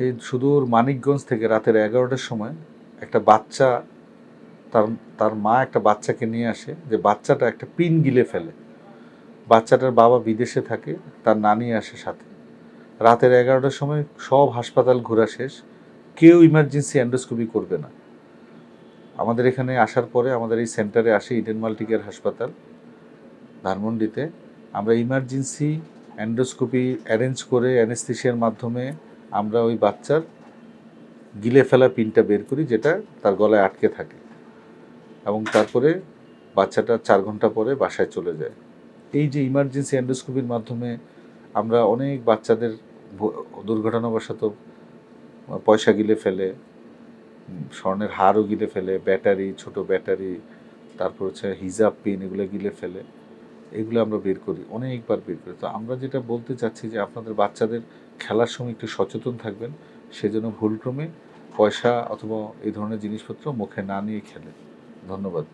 সেই সুদূর মানিকগঞ্জ থেকে রাতের এগারোটার সময় একটা বাচ্চা তার তার মা একটা বাচ্চাকে নিয়ে আসে যে বাচ্চাটা একটা পিন গিলে ফেলে। বাচ্চাটার বাবা বিদেশে থাকে, তার নানি আসে সাথে। রাতের এগারোটার সময় সব হাসপাতাল ঘোরা শেষ, কেউ ইমার্জেন্সি অ্যান্ডোস্কোপি করবে না। আমাদের এখানে আসার পরে আমাদের এই সেন্টারে আসে ইডেন মাল্টিকেয়ার হাসপাতাল, ধানমন্ডিতে। আমরা ইমার্জেন্সি অ্যান্ডোস্কোপি অ্যারেঞ্জ করে অ্যানেস্থেশিয়ার মাধ্যমে আমরা ওই বাচ্চার গিলে ফেলা পিনটা বের করি, যেটা তার গলায় আটকে থাকে এবং তারপরে বাচ্চাটা চার ঘণ্টা পরে বাসায় চলে যায়। এই যে ইমার্জেন্সি অ্যান্ডোস্কোপির মাধ্যমে আমরা অনেক বাচ্চাদের দুর্ঘটনাবশত পয়সা গিলে ফেলে স্বর্ণের হারও গিলে ফেলে, ব্যাটারি, ছোট ব্যাটারি, তারপর হচ্ছে হিজাব পিন এগুলো গিলে ফেলে, এগুলো আমরা বের করি, অনেকবার বের করি। তো আমরা যেটা বলতে চাচ্ছি যে আপনাদের বাচ্চাদের খেলার সময় একটু সচেতন থাকবেন, সেজন্য ভুলক্রমে পয়সা অথবা এই ধরনের জিনিসপত্র মুখে না নিয়ে খেলে। ধন্যবাদ।